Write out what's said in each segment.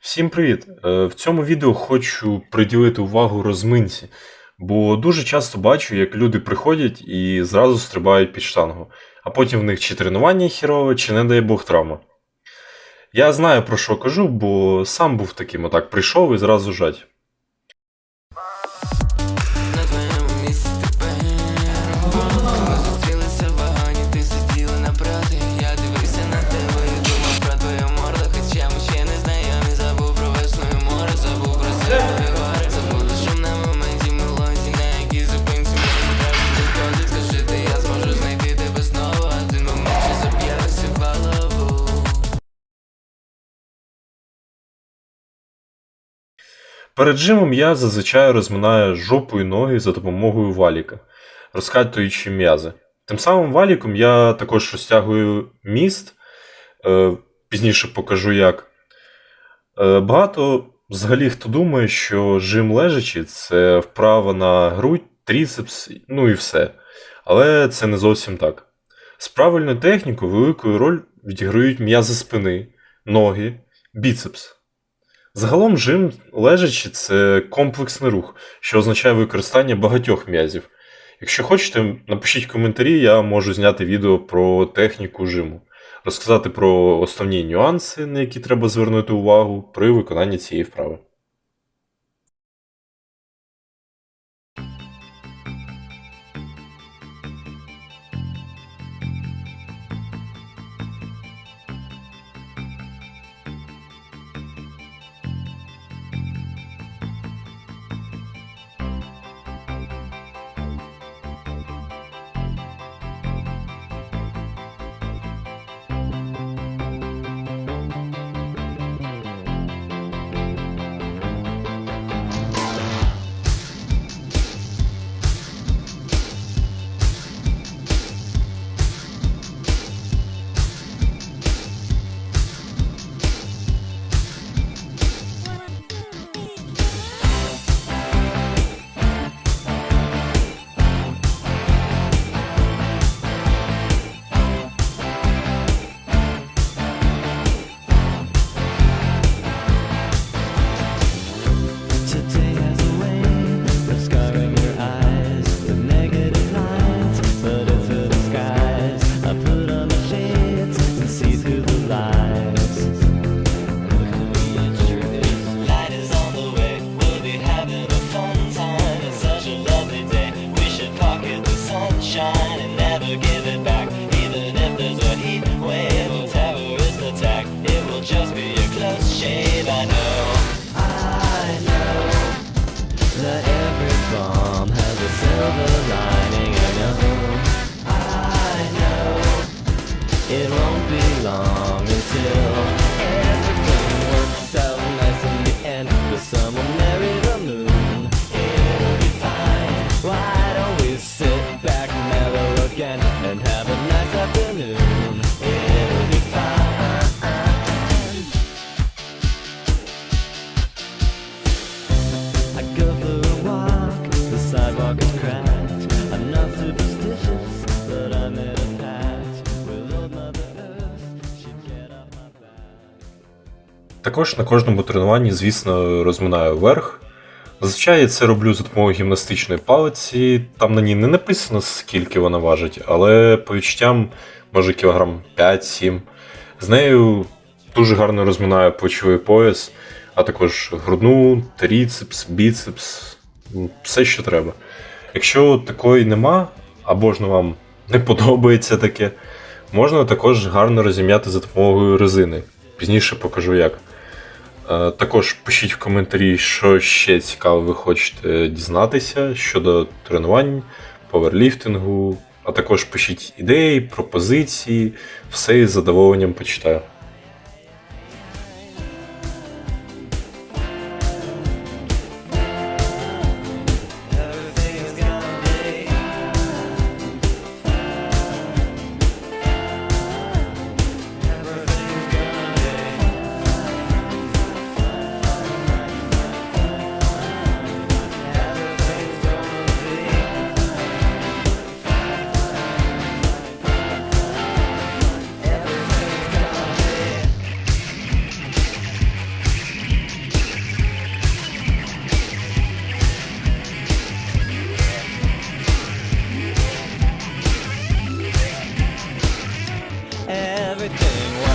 Всім привіт! Е, В цьому відео хочу приділити увагу розминці, бо дуже часто бачу, як люди приходять і зразу стрибають під штангу, а потім в них чи тренування хірове, чи не дай Бог травма. Я знаю про що кажу, бо сам був таким, отак прийшов і зразу жать. Перед жимом я зазвичай розминаю жопу і ноги за допомогою валіка, розкатуючи м'язи. Тим самим валіком я також розтягую міст, е, пізніше покажу як. Е, Багато взагалі хто думає, що жим лежачи це вправа на грудь, тріцепс, ну і все. Але це не зовсім так. З правильною технікою велику роль відіграють м'язи спини, ноги, біцепс. Загалом жим лежачи це комплексний рух, що означає використання багатьох м'язів. Якщо хочете, напишіть в коментарі, я можу зняти відео про техніку жиму, розказати про основні нюанси, на які треба звернути увагу при виконанні цієї вправи. It won't be long until Також на кожному тренуванні, звісно, розминаю верх. Зазвичай я це роблю за допомогою гімнастичної палиці. Там на ній не написано, скільки вона важить, але по відчуттям може кілограм 5-7. З нею дуже гарно розминаю плечовий пояс, а також грудну, тріцепс, біцепс, все, що треба. Якщо такої нема, або ж вам не подобається таке, можна також гарно розім'яти за допомогою резини. Пізніше покажу як. Е, Також пишіть в коментарі, що ще цікаво ви хочете дізнатися щодо тренувань, поверліфтингу, а також пишіть ідеї, пропозиції, все із задоволенням почитаю. everything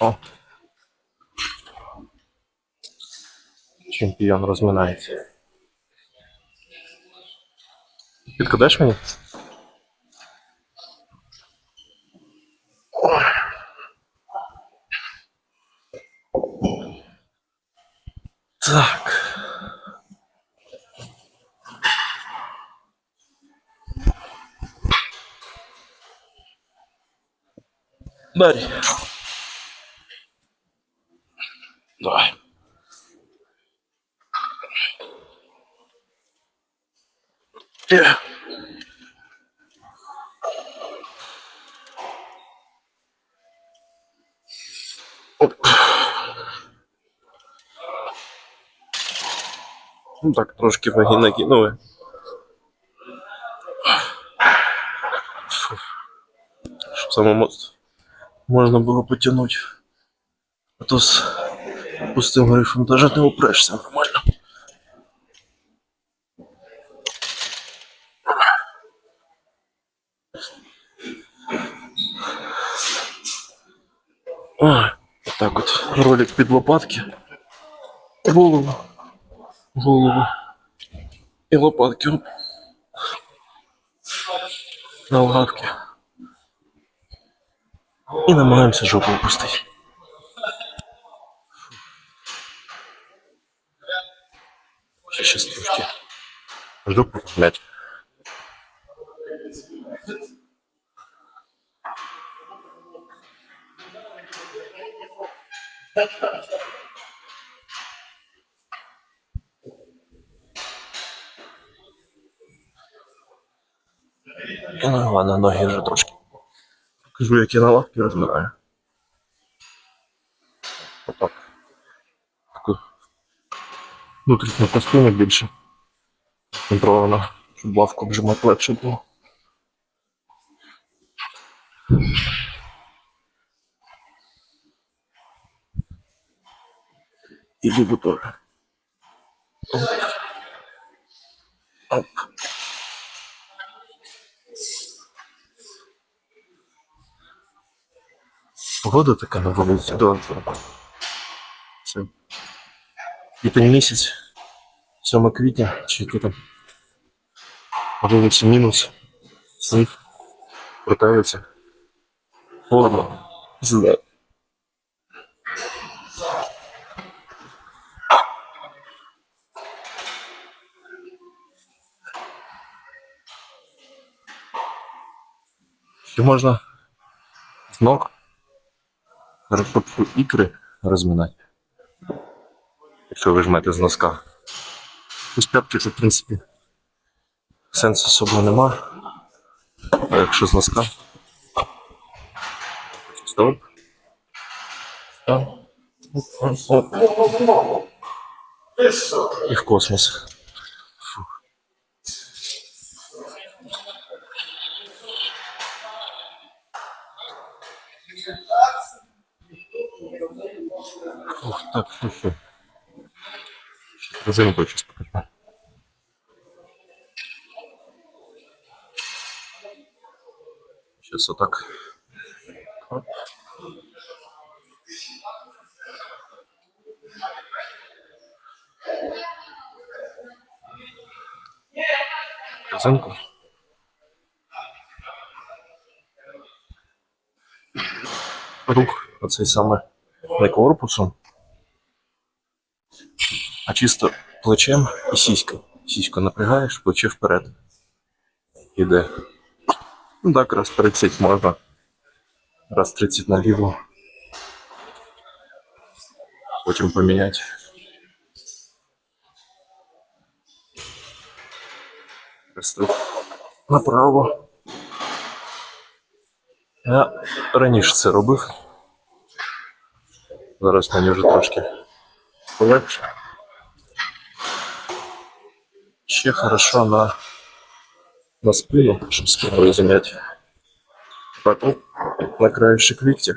О. Чемпіон розминається. Підкладеш мені? Так. Дарі. Давай. Є. Оп. Ну так, трошки ваги накинули. Фу. Щоб самому можна було потягнути. А то з пустим грифом навіть не упрешся нормально. Ой, так от ролик під лопатки. Голову. Голову. І лопатки. На лапки. І намагаємося жопу опустити. Ще щас трошки. Жопу блядь. Ну, ладно, ноги вже трошки. Покажу, як я на лавки розминаю. Отак. Таку внутрішню частину більше. Контрольно, щоб лавку обжимати легше було. І ліву теж. Оп. Оп. Погода така на вулиці до Це квітень місяць, 7 квітня, чи яке там. На вулиці мінус. Сніг. Протаються. Холодно. Зле. Ще можна з ног Хорошо ікри розминати. Якщо ви жмете з носка. Ось п'ятки це, в принципі, сенсу особливо нема. А якщо з носка. Стоп. Стоп. Оп, оп. І в космос. Фух. Ух, так, слушай. Резинку сейчас покажу. Сейчас вот так. Оп. Резинку. Рух оцей саме не корпусом, а чисто плечем і сіською. Сіську напрягаєш, плече вперед. Іде. Ну так, раз 30 можна. Раз 30 наліво. Потім поміняти. Направо. Я раніше це робив. Зараз мені вже трошки полегше. Ще хорошо на, на спину, щоб спину зайняти. Потом на краешек ліктя.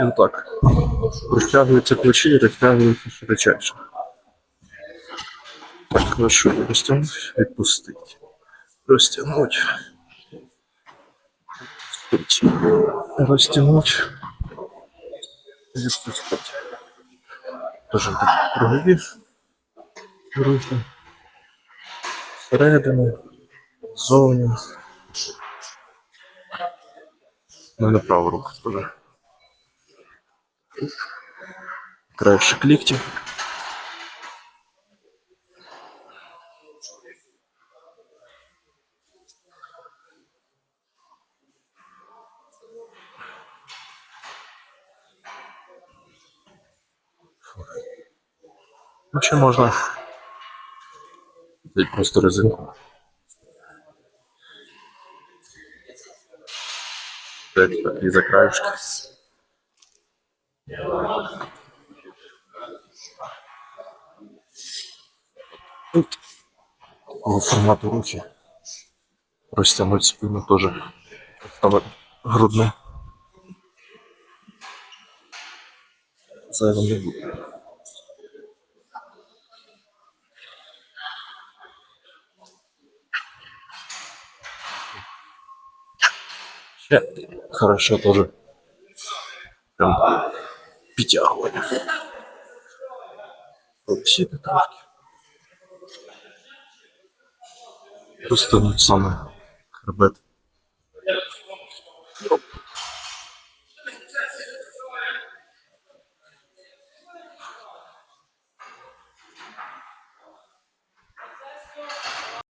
І отак. Розтягуються плечі і розтягуються широчайше. Так, хорошо розтягнути, відпустити. Розтягнути. Растянуть. И спустить. Тоже так кругові. Рухи. Всередину. Зовні. Ну, на праву руку тоже. Краешек ліктів. Ну, ще можна. Взять просто резинку. І за краєшки. Тут такого формату руки. Розтягнуть спину. Там грудне. Зайвим не буде. Хорошо тоже. Прям підтягування. Сіти трошки. Просто саме хребет. Оп.